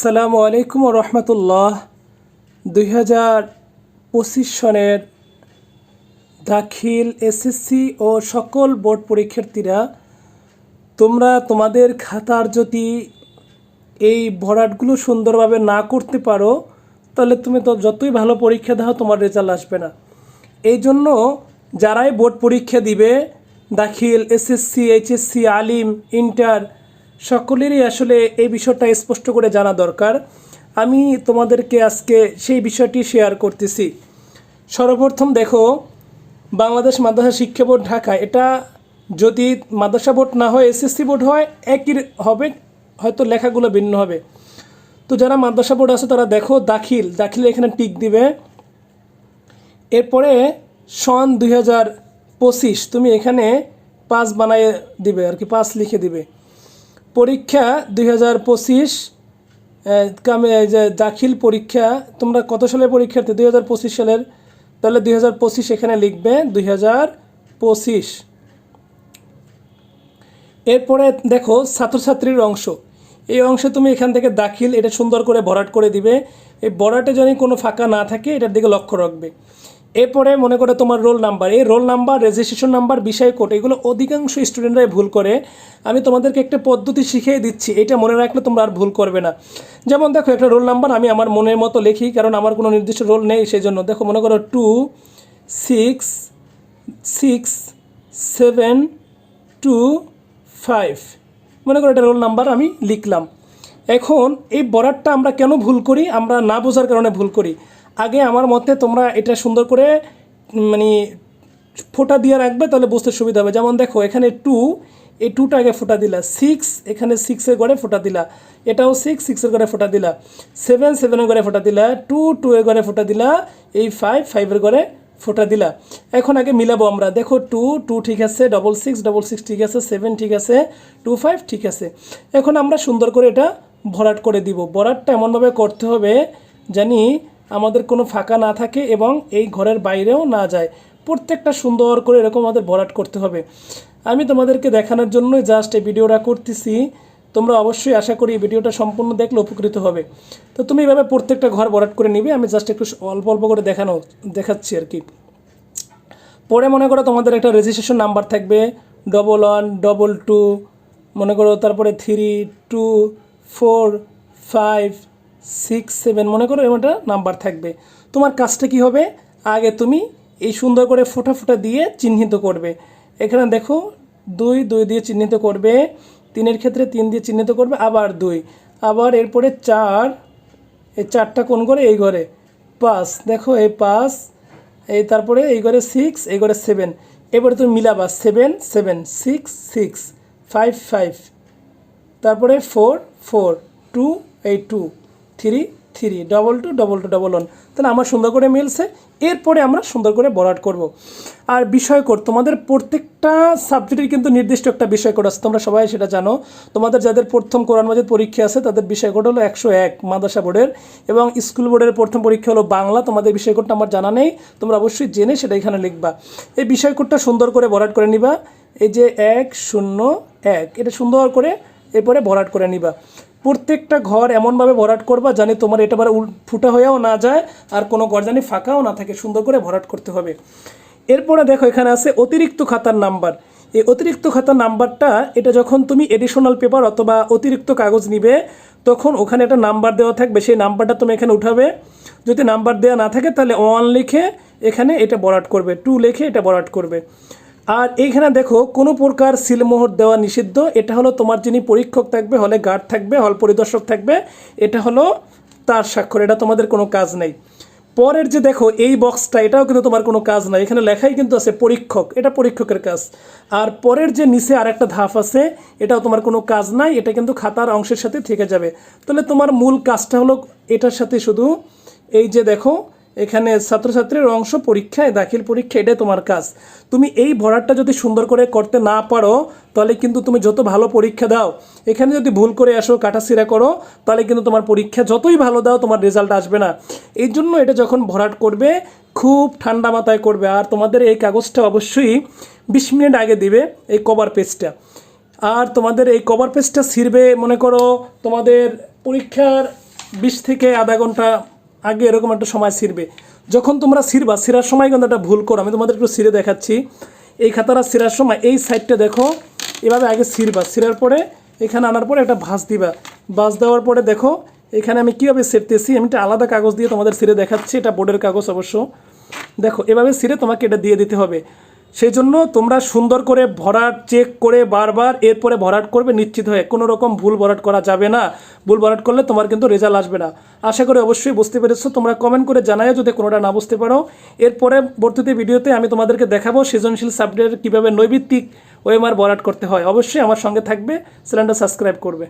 সালামু আলাইকুম রহমতুল্লাহ। দুই হাজার পঁচিশ সনের দাখিল এসএসসি ও সকল বোর্ড পরীক্ষার্থীরা, তোমরা তোমাদের খাতার যদি এই ভরাটগুলো সুন্দরভাবে না করতে পারো, তাহলে তুমি তো যতই ভালো পরীক্ষা দাও, তোমার রেজাল্ট আসবে না। এই জন্য যারাই বোর্ড পরীক্ষা দিবে, দাখিল এসএসসি এইচএসসি আলিম, ইন্টার সকলেরই আসলে এই বিষয়টা স্পষ্ট করে জানা দরকার। আমি তোমাদেরকে আজকে সেই বিষয়টি শেয়ার করতেছি। সর্বপ্রথম দেখো, বাংলাদেশ মাদ্রাসা শিক্ষা বোর্ড ঢাকা, এটা যদি মাদ্রাসা বোর্ড না হয়, এসএসসি বোর্ড হয়, একই হবে, হয়তো লেখাগুলো ভিন্ন হবে। তো যারা মাদ্রাসা বোর্ড আছে, তারা দেখো দাখিল দাখিল এখানে টিক দিবে। এরপরে সন দুই হাজার পঁচিশ, তুমি এখানে পাস বানায় দিবে, আর কি পাস লিখে দিবে। পরীক্ষা দুই হাজার পঁচিশ দাখিল পরীক্ষা, তোমরা কত সালের পরীক্ষার্থী? দুই হাজার পঁচিশ সালের। তাহলে দুই হাজার পঁচিশ এখানে লিখবে দুই হাজার পঁচিশ। এরপরে দেখো ছাত্রছাত্রীর অংশ। এই অংশে তুমি এখান থেকে দাখিল, এটা সুন্দর করে ভরাট করে দিবে। এই ভরাটে যদি কোনো ফাঁকা না থাকে, এটার দিকে লক্ষ্য রাখবে। এরপরে মনে করে তোমার রোল নাম্বার, এই রোল নাম্বার রেজিস্ট্রেশন নাম্বার, বিষয় কোড, এগুলো অধিকাংশ স্টুডেন্টরাই ভুল করে। আমি তোমাদেরকে একটা পদ্ধতি শিখিয়ে দিচ্ছি, এটা মনে রাখলে তোমরা আর ভুল করবে না। যেমন দেখো, একটা রোল নাম্বার আমি আমার মনের মতো লিখি, কারণ আমার কোনো নির্দিষ্ট রোল নেই সেই জন্য দেখো মনে করো two, six six, seven, two, five. মনে করো এটা রোল নাম্বার আমি লিখলাম। এখন এই বরাটটা আমরা কেন ভুল করি? আমরা না বোঝার কারণে ভুল করি। আগে আমার মতে তোমরা এটা সুন্দর করে মানে ফোটা দিয়ে রাখবে, তাহলে বুঝতে সুবিধা হবে। যেমন দেখো, এখানে টু এই টুটা আগে ফোটা দিলা। সিক্স এখানে সিক্সের ঘরে ফোটা দিলা। এটাও সিক্স সিক্সের ঘরে ফোটা দিলা। সেভেন সেভেনের ঘরে ফোটা দিলা। টু টু এর ঘরে ফোটা দিলা। এই ফাইভ ফাইভের ঘরে ফোটা দিলা। এখন আগে মিলাবো আমরা। দেখো টু টু ঠিক আছে ডবল সিক্স ডবল সিক্স ঠিক আছে সেভেন ঠিক আছে টু ফাইভ ঠিক আছে। এখন আমরা সুন্দর করে এটা ভরাট করে দিব। ভরাটটা এমনভাবে করতে হবে, জানি আমাদের কোনো ফাঁকা না থাকে এবং এই ঘরের বাইরেও না যায়। প্রত্যেকটা সুন্দর করে এরকম আমাদের ভরাট করতে হবে। আমি তোমাদেরকে দেখানোর জন্যই জাস্ট এই ভিডিওটা করতেছি। তোমরা অবশ্যই আশা করি এই ভিডিওটা সম্পূর্ণ দেখলে উপকৃত হবে। তো তুমি এভাবে প্রত্যেকটা ঘর ভরাট করে নিবে, আমি জাস্ট একটু অল্প অল্প করে দেখানো, দেখাচ্ছি আর কি। পরে মনে করো তোমাদের একটা রেজিস্ট্রেশন নাম্বার থাকবে ডবল ওয়ান ডবল টু মনে করো তারপরে three two four five six seven মনে করো এমন একটা নাম্বার থাকবে। তোমার কাজটা কি হবে? আগে তুমি এই সুন্দর করে ফোঁটা ফোঁটা দিয়ে চিহ্নিত করবে। এখানে দেখো, দুই দুই দিয়ে চিহ্নিত করবে। তিনের ক্ষেত্রে তিন দিয়ে চিহ্নিত করবে, আবার দুই। আবার এরপরে চার, এই চারটা কোন করে এই ঘরে। পাঁচ। দেখো, এই পাঁচ, এই তারপরে এই ঘরে সিক্স এই ঘরে সেভেন এবারে তুমি মিলাবা seven seven six six five five তারপরে ফোর ফোর টু এই two three three double two double two double one তাহলে আমার সুন্দর করে মিলছে। এরপরে আমরা সুন্দর করে বরাট করব। আর বিষয় তোমাদের প্রত্যেকটা সাবজেক্টের কিন্তু নির্দিষ্ট একটা বিষয় কোড আছে। তোমরা সবাই সেটা জানো। তোমাদের যাদের প্রথম কোরআন মাজিদ পরীক্ষা আছে, তাদের বিষয় কোড হলো একশো এক, মাদ্রাসা বোর্ডের। এবং স্কুল বোর্ডের প্রথম পরীক্ষা হলো বাংলা। তোমাদের বিষয় কোডটা আমার জানা নেই। তোমরা অবশ্যই জেনে সেটা এখানে লিখবা। এই বিষয় কোডটা সুন্দর করে বরাট করে নিবা। এই যে এক, শূন্য, এক। এটা সুন্দর করে এরপরে ভরাট করে নিবা। প্রত্যেকটা ঘর এমনভাবে ভরাট করবা জানি তোমার এটা বার ফুটা হয়েও না যায় আর কোনো ঘর জানি ফাঁকাও না থাকে, সুন্দর করে ভরাট করতে হবে। এরপরে দেখো এখানে আছে অতিরিক্ত খাতার নাম্বার। এই অতিরিক্ত খাতার নাম্বারটা, এটা যখন তুমি এডিশনাল পেপার অথবা অতিরিক্ত কাগজ নিবে, তখন ওখানে একটা নাম্বার দেওয়া থাকবে, সেই নাম্বারটা তুমি এখানে উঠাবে। যদি নাম্বার দেওয়া না থাকে, তাহলে ওয়ান লিখে এখানে এটা বরাট করবে টু লিখে এটা বরাট করবে। আর এইখানে দেখো, কোনো প্রকার সিলমোহর দেওয়া নিষিদ্ধ। এটা হলো তোমার যিনি পরীক্ষক থাকবে, হলে গার্ড থাকবে, হল পরিদর্শক থাকবে, এটা হলো তার স্বাক্ষর, এটা তোমাদের কোনো কাজ নেই। পরের যে দেখো, এই বক্সটা এটাও কিন্তু তোমার কোনো কাজ নাই। এখানে লেখাই কিন্তু আছে পরীক্ষক, এটা পরীক্ষকের কাজ। আর পরের যে নিচে আর একটা ধাপ আছে, এটাও তোমার কোনো কাজ নাই, এটা কিন্তু খাতার অংশের সাথে থেকে যাবে। তাহলে তোমার মূল কাজটা হলো এটার সাথে শুধু এই যে দেখো এখানে ছাত্রছাত্রীর অংশ পরীক্ষায়, দাখিল পরীক্ষা, এটাই তোমার কাজ। তুমি এই ভরাটটা যদি সুন্দর করে করতে না পারো, তাহলে কিন্তু তুমি যত ভালো পরীক্ষা দাও। এখানে যদি ভুল করে আসো কাটাছিরা করো, তাহলে কিন্তু তোমার পরীক্ষা যতই ভালো দাও, তোমার রেজাল্ট আসবে না। এই জন্য এটা যখন ভরাট করবে, খুব ঠান্ডা মাথায় করবে। আর তোমাদের এই কাগজটা অবশ্যই বিশ মিনিট আগে দিবে, এই কভার পেজটা আর তোমাদের এই কভার পেজটা ছিঁড়বে, মনে করো তোমাদের পরীক্ষার বিশ থেকে আধা ঘণ্টা আগে এরকম একটা সময় ছিঁড়বে। যখন তোমরা ছিঁড়বা, ছিঁড়ার সময় কিন্তু একটা ভুল করো। আমি তোমাদের একটু ছিঁড়ে দেখাচ্ছি। এই খাতাটা ছিঁড়ার সময় এই সাইডটা দেখো, এভাবে আগে ছিঁড়বা। ছিঁড়ার পরে এখানে আনার পরে একটা ভাঁজ দিবা। ভাঁজ দেওয়ার পরে দেখো, এখানে আমি কীভাবে ছিঁড়তেছি, আমি একটা আলাদা কাগজ দিয়ে তোমাদের ছিঁড়ে দেখাচ্ছি। এটা বোর্ডের কাগজ অবশ্য। দেখো, এভাবে ছিঁড়ে তোমাকে এটা দিয়ে দিতে হবে। সেই জন্য তোমরা সুন্দর করে ভরাট চেক করে বারবার এরপরে ভরাট করবে নিশ্চিত হয়ে। কোনো রকম ভুল ভরাট করা যাবে না। ভুল ভরাট করলে তোমার কিন্তু রেজাল্ট আসবে না। আশা করি অবশ্যই বুঝতে পেরেছ। তোমরা কমেন্ট করে জানায় যদি কোনোটা না বুঝতে পারো। এরপরে বর্তিতে ভিডিওতে আমি তোমাদেরকে দেখাবো সৃজনশীল সাবজেক্ট কীভাবে নৈবিত্তিক ওএমআর ভরাট করতে হয়। অবশ্যই আমার সঙ্গে থাকবে। চ্যানেলটা সাবস্ক্রাইব করবে।